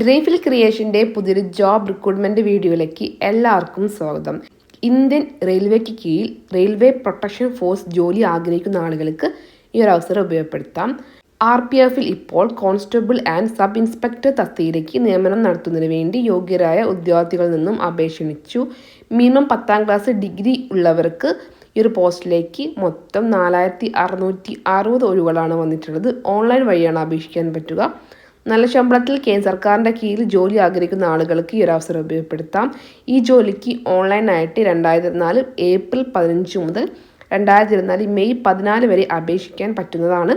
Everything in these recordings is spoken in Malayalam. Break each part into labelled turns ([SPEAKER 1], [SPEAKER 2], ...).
[SPEAKER 1] ഡ്രീഫിൽ ക്രിയേഷന്റെ പുതിയൊരു ജോബ് റിക്രൂട്ട്മെന്റ് വീഡിയോയിലേക്ക് എല്ലാവർക്കും സ്വാഗതം. ഇന്ത്യൻ റെയിൽവേക്ക് കീഴിൽ റെയിൽവേ പ്രൊട്ടക്ഷൻ ഫോഴ്സ് ജോലി ആഗ്രഹിക്കുന്ന ആളുകൾക്ക് ഈ ഒരു അവസരം ഉപയോഗപ്പെടുത്താം. ആർ പി എഫിൽ ഇപ്പോൾ കോൺസ്റ്റബിൾ ആൻഡ് സബ് ഇൻസ്പെക്ടർ തസ്തിയിലേക്ക് നിയമനം നടത്തുന്നതിന് വേണ്ടി യോഗ്യരായ ഉദ്യോഗാർത്ഥികളിൽ നിന്നും അപേക്ഷ മിനിമം പത്താം ക്ലാസ് ഡിഗ്രി ഉള്ളവർക്ക് ഈ ഒരു പോസ്റ്റിലേക്ക് മൊത്തം നാലായിരത്തി അറുന്നൂറ്റി അറുപത് ഒഴിവുകളാണ് വന്നിട്ടുള്ളത്. ഓൺലൈൻ വഴിയാണ് അപേക്ഷിക്കാൻ പറ്റുക. നല്ല ശമ്പളത്തിൽ കേന്ദ്ര സർക്കാരിന്റെ കീഴിൽ ജോലി ആഗ്രഹിക്കുന്ന ആളുകൾക്ക് ഈ ഒരു അവസരം ഉപയോഗപ്പെടുത്താം. ഈ ജോലിക്ക് ഓൺലൈനായിട്ട് രണ്ടായിരത്തി ഇരുപത്തിനാല് ഏപ്രിൽ പതിനഞ്ച് മുതൽ രണ്ടായിരത്തി ഇരുപത്തിനാല് മെയ് പതിനാല് വരെ അപേക്ഷിക്കാൻ പറ്റുന്നതാണ്.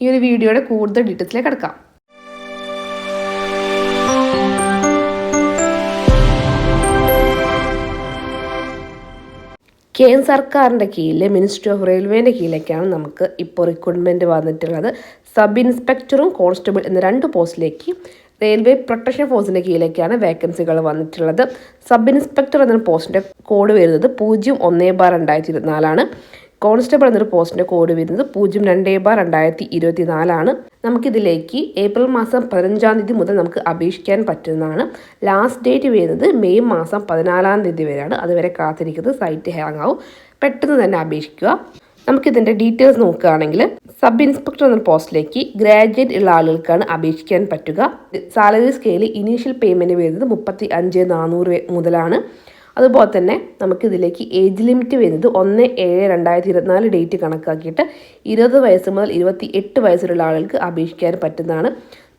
[SPEAKER 1] ഈ ഒരു വീഡിയോയുടെ കൂടുതൽ ഡീറ്റെയിൽസിലേക്ക് കിടക്കാം. കേന്ദ്ര സർക്കാരിന്റെ കീഴിൽ മിനിസ്ട്രി ഓഫ് റെയിൽവേന്റെ കീഴിലേക്കാണ് നമുക്ക് ഇപ്പോൾ റിക്രൂട്ട്മെന്റ് വന്നിട്ടുള്ളത്. സബ് ഇൻസ്പെക്ടറും കോൺസ്റ്റബിൾ എന്ന രണ്ട് പോസ്റ്റിലേക്ക് റെയിൽവേ പ്രൊട്ടക്ഷൻ ഫോഴ്സിന്റെ കീഴിലേക്കാണ് വേക്കൻസികൾ വന്നിട്ടുള്ളത്. സബ് ഇൻസ്പെക്ടർ എന്ന പോസ്റ്റിന്റെ കോഡ് വരുന്നത് പൂജ്യം ഒന്ന് ബാർ രണ്ടായിരത്തി ഇരുപത്തിനാലാണ്. കോൺസ്റ്റബിൾ എന്നൊരു പോസ്റ്റിന്റെ കോഡ് വരുന്നത് പൂജ്യം രണ്ട് ബാർ രണ്ടായിരത്തി ഇരുപത്തി നാലാണ് നമുക്കിതിലേക്ക് ഏപ്രിൽ മാസം പതിനഞ്ചാം തീയതി മുതൽ നമുക്ക് അപേക്ഷിക്കാൻ പറ്റുന്നതാണ്. ലാസ്റ്റ് ഡേറ്റ് വരുന്നത് മെയ് മാസം പതിനാലാം തീയതി വരെയാണ്. അതുവരെ കാത്തിരിക്കുന്നത് സൈറ്റ് ഹാങ് ആവും. പെട്ടെന്ന് തന്നെ അപേക്ഷിക്കുക. നമുക്കിതിന്റെ ഡീറ്റെയിൽസ് നോക്കുകയാണെങ്കിൽ സബ് ഇൻസ്പെക്ടർ എന്ന പോസ്റ്റിലേക്ക് ഗ്രാജുവേറ്റ് ഉള്ള ആളുകൾക്കാണ് അപേക്ഷിക്കാൻ പറ്റുക. സാലറി സ്കെയിൽ ഇനീഷ്യൽ പേയ്മെന്റ് വരുന്നത് മുപ്പത്തി അഞ്ച് നാനൂറ് മുതലാണ്. അതുപോലെ തന്നെ നമുക്കിതിലേക്ക് ഏജ് ലിമിറ്റ് വരുന്നത് ഒന്ന് ഏഴ് രണ്ടായിരത്തി ഇരുപത്തിനാല് ഡേറ്റ് കണക്കാക്കിയിട്ട് ഇരുപത് വയസ്സ് മുതൽ ഇരുപത്തി എട്ട് വയസ്സുള്ള ആളുകൾക്ക് അപേക്ഷിക്കാൻ പറ്റുന്നതാണ്.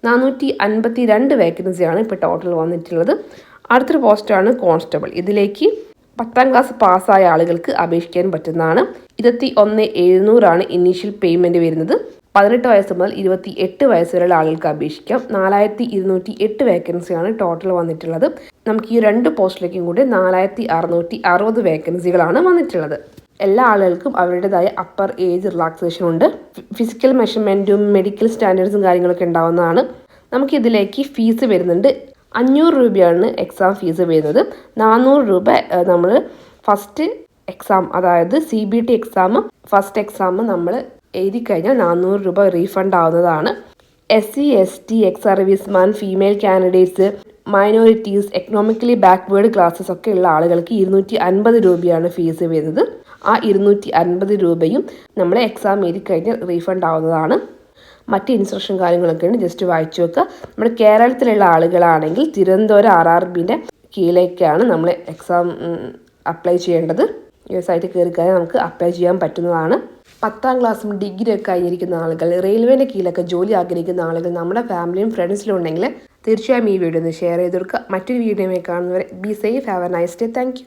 [SPEAKER 1] നാനൂറ്റി അൻപത്തി രണ്ട് വേക്കൻസിയാണ് ഇപ്പോൾ ടോട്ടൽ വന്നിട്ടുള്ളത്. അടുത്തൊരു പോസ്റ്റാണ് കോൺസ്റ്റബിൾ ഇതിലേക്ക് പത്താം ക്ലാസ് പാസ്സായ ആളുകൾക്ക് അപേക്ഷിക്കാൻ പറ്റുന്നതാണ്. ഇരുപത്തി ഒന്ന് എഴുന്നൂറാണ് ഇനീഷ്യൽ പേയ്മെന്റ് വരുന്നത്. പതിനെട്ട് വയസ്സ് മുതൽ ഇരുപത്തി എട്ട് വയസ്സ് ആളുകൾക്ക് അപേക്ഷിക്കാം. നാലായിരത്തി ഇരുന്നൂറ്റി എട്ട് വേക്കൻസിയാണ് ടോട്ടൽ വന്നിട്ടുള്ളത്. നമുക്ക് ഈ രണ്ട് പോസ്റ്റിലേക്കും കൂടി നാലായിരത്തി അറുന്നൂറ്റി അറുപത് വേക്കൻസികളാണ് വന്നിട്ടുള്ളത്. എല്ലാ ആളുകൾക്കും അവരുടേതായ അപ്പർ ഏജ് റിലാക്സേഷൻ ഉണ്ട്. ഫിസിക്കൽ മെഷർമെന്റും മെഡിക്കൽ സ്റ്റാൻഡേർഡ്സും കാര്യങ്ങളൊക്കെ ഉണ്ടാവുന്നതാണ്. നമുക്കിതിലേക്ക് ഫീസ് വരുന്നുണ്ട്. അഞ്ഞൂറ് രൂപയാണ് എക്സാം ഫീസ് വരുന്നത്. നാനൂറ് രൂപ നമ്മൾ ഫസ്റ്റ് എക്സാം അതായത് C B T exam first exam നമ്മൾ എഴുതി കഴിഞ്ഞാൽ നാനൂറ് രൂപ റീഫണ്ട് ആവുന്നതാണ്. S C S T ex serviceman female candidates minorities economically backward classes ഒക്കെ ഉള്ള ആളുകൾക്ക് ഇരുന്നൂറ്റി അൻപത് രൂപയാണ് ഫീസ് വരുന്നത്. ആ ഇരുന്നൂറ്റി അൻപത് രൂപയും നമ്മൾ എക്സാം എഴുതി കഴിഞ്ഞാൽ റീഫണ്ട് ആവുന്നതാണ്. മറ്റ് ഇൻസ്ട്രക്ഷൻ കാര്യങ്ങളൊക്കെ ഉണ്ട് ജസ്റ്റ് വായിച്ചു വെക്കുക. നമ്മുടെ കേരളത്തിലുള്ള ആളുകളാണെങ്കിൽ തിരുവനന്തപുരം ആർ ആർ ബിന്റെ കീഴിലേക്കാണ് നമ്മൾ എക്സാം അപ്ലൈ ചെയ്യേണ്ടത്. സൈറ്റിൽ കയറി കഴിഞ്ഞാൽ നമുക്ക് അപ്ലൈ ചെയ്യാൻ പറ്റുന്നതാണ്. പത്താം ക്ലാസ്സും ഡിഗ്രി ഒക്കെ കഴിഞ്ഞിരിക്കുന്ന ആളുകൾ റെയിൽവേന്റെ കീഴിലൊക്കെ ജോലി ആഗ്രഹിക്കുന്ന ആളുകൾ നമ്മുടെ ഫാമിലിയും ഫ്രണ്ട്സിലും ഉണ്ടെങ്കിൽ തീർച്ചയായും ഈ വീഡിയോ ഒന്ന് ഷെയർ ചെയ്ത് കൊടുക്കുക. മറ്റൊരു വീഡിയോ കാണുന്നവരെ be safe have a nice day thank